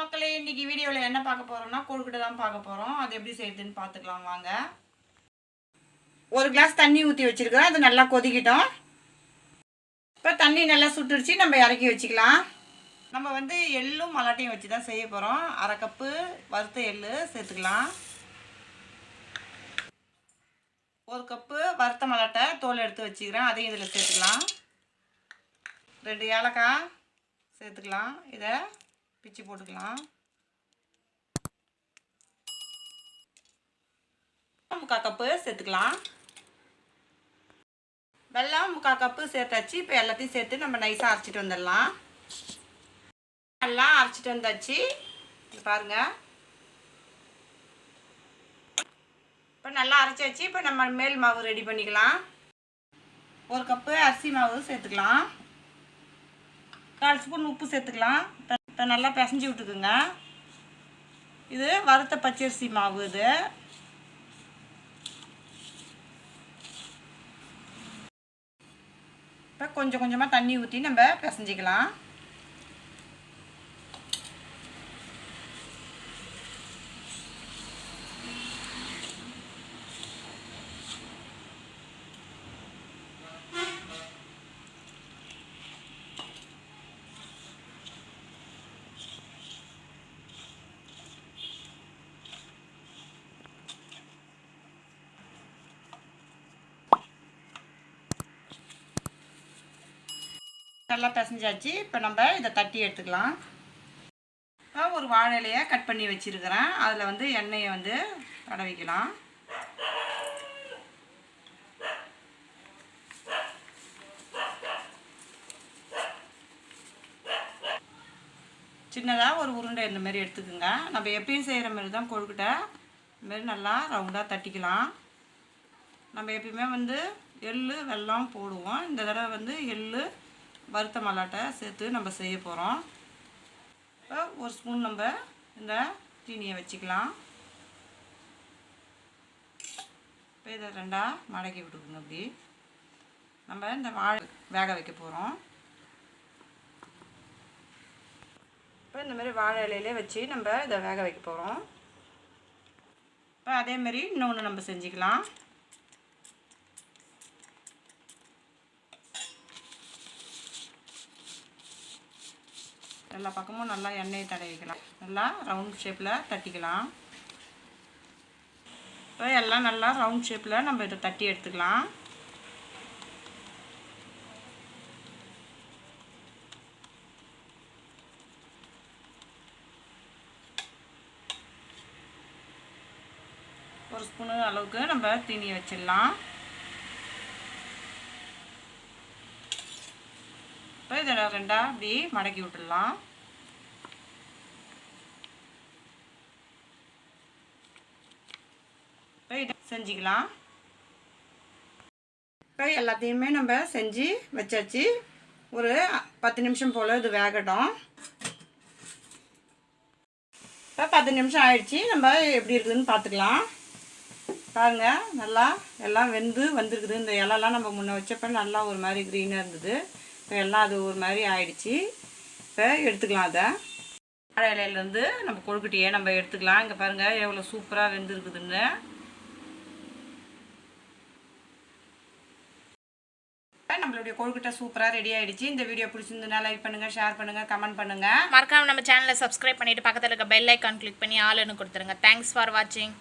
மக்களே இன்னைக்கு வீடியோவில் என்ன பார்க்க போகிறோம்னா கொழுக்கட்டை தான் பார்க்க போகிறோம் அது எப்படி செய்யுதுன்னு பார்த்துக்கலாம் வாங்க. ஒரு கிளாஸ் தண்ணி ஊற்றி வச்சுருக்கிறோம். அது நல்லா கொதிக்கிட்டோம். இப்போ தண்ணி நல்லா சுட்டுருச்சு நம்ம இறக்கி வச்சுக்கலாம். நம்ம வந்து எள்ளும் மலாட்டையும் வச்சு தான் செய்ய போகிறோம் அரை கப்பு வறுத்த எள்ளு சேர்த்துக்கலாம். ஒரு கப்பு வறுத்த மலாட்டை தோல் எடுத்து வச்சுக்கிறேன். அதையும் இதில் சேர்த்துக்கலாம். ரெண்டு ஏலக்காய் சேர்த்துக்கலாம். இதை பிச்சு போட்டுக்கலாம். முக்கால் கப்பு சேர்த்துக்கலாம். வெல்லம் முக்கால் கப்பு சேர்த்தாச்சு. இப்போ எல்லாத்தையும் சேர்த்து நம்ம நைஸாக அரைச்சிட்டு வந்துடலாம். நல்லா அரைச்சிட்டு வந்தாச்சு. இது பாருங்க. இப்போ நல்லா அரைச்சாச்சு. இப்போ நம்ம மேல் மாவு ரெடி பண்ணிக்கலாம். ஒரு கப்பு அரிசி மாவு சேர்த்துக்கலாம். கால் ஸ்பூன் உப்பு சேர்த்துக்கலாம். இப்போ நல்லா பிசைஞ்சு விட்டுக்குங்க. இது வறுத்த பச்சரிசி மாவு இது. இப்போ கொஞ்சம் கொஞ்சமாக தண்ணி ஊற்றி நம்ம பிசைஞ்சிக்கலாம். நல்லா பிசைஞ்சாச்சு. இப்போ நம்ம இதை தட்டி எடுத்துக்கலாம். இப்போ ஒரு வாழை இலையை கட் பண்ணி வச்சுருக்கிறேன். அதில் வந்து எண்ணெயை வந்து தடவிக்கலாம். சின்னதாக ஒரு உருண்டை இந்த மாதிரி எடுத்துக்கோங்க. நம்ம எப்பயும் செய்கிற மாதிரி தான் கொழுக்கிட்ட. இந்தமாரி நல்லா ரவுண்டாக தட்டிக்கலாம். நம்ம எப்பயுமே வந்து எள் வெல்லம் போடுவோம். இந்த தடவை வந்து எள் வறுத்த மல்லாட்டை சேர்த்து நம்ம செய்ய போகிறோம் இப்போ ஒரு ஸ்பூன் நம்ம இந்த தீனியை வச்சுக்கலாம். இப்போ இதை ரெண்டாக மடக்கி விட்டுக்கணும் அப்படி. நம்ம இந்த வாழை வேக வைக்க போகிறோம் இப்போ இந்த மாதிரி வாழை இலையிலே வச்சு நம்ம இதை வேக வைக்க போகிறோம் இப்போ அதேமாரி இன்னொன்று நம்ம செஞ்சுக்கலாம். எல்லா பக்கமும் நல்லா எண்ணெயை தடவிக்கலாம். நல்லா ரவுண்ட் ஷேப்பில் தட்டிக்கலாம். இப்போ எல்லாம் நல்லா ரவுண்ட் ஷேப்பில் நம்ம இதை தட்டி எடுத்துக்கலாம். ஒரு ஸ்பூனு அளவுக்கு நம்ம தீனியை வச்சிடலாம். இப்போ இதை ரெண்டாக அப்படி மடக்கி விட்டுடலாம். இப்போ இதை செஞ்சுக்கலாம். இப்போ எல்லாத்தையுமே நம்ம செஞ்சு வச்சாச்சு. ஒரு பத்து நிமிஷம் போல் இது வேகட்டும். இப்போ பத்து நிமிஷம் ஆயிடுச்சு. நம்ம எப்படி இருக்குதுன்னு பார்த்துக்கலாம் பாருங்க நல்லா எல்லாம் வெந்து வந்திருக்குது. இந்த இலெல்லாம் நம்ம முன்ன வச்சப்ப நல்லா ஒரு மாதிரி க்ரீனாக இருந்தது. இப்போ எல்லாம் அது ஒரு மாதிரி ஆயிடுச்சு. இப்போ எடுத்துக்கலாம் அதை. வாழை இலையிலேருந்து நம்ம கொழுக்கட்டையை நம்ம எடுத்துக்கலாம். இங்கே பாருங்கள் எவ்வளோ சூப்பராக வெந்திருக்குதுன்னு. நம்மளுடைய கொழுக்கட்டை சூப்பராக ரெடி ஆயிடுச்சு. இந்த வீடியோ பிடிச்சிருந்ததுனா லைக் பண்ணுங்கள் ஷேர் பண்ணுங்கள் கமெண்ட் பண்ணுங்கள் மறக்காம நம்ம சேனலை சப்ஸ்கிரைப் பண்ணிட்டு பக்கத்தில் இருக்க பெல் ஐக்கான் கிளிக் பண்ணி ஆளுன்னு கொடுத்துருங்க. தேங்க்ஸ் ஃபார் வாட்சிங்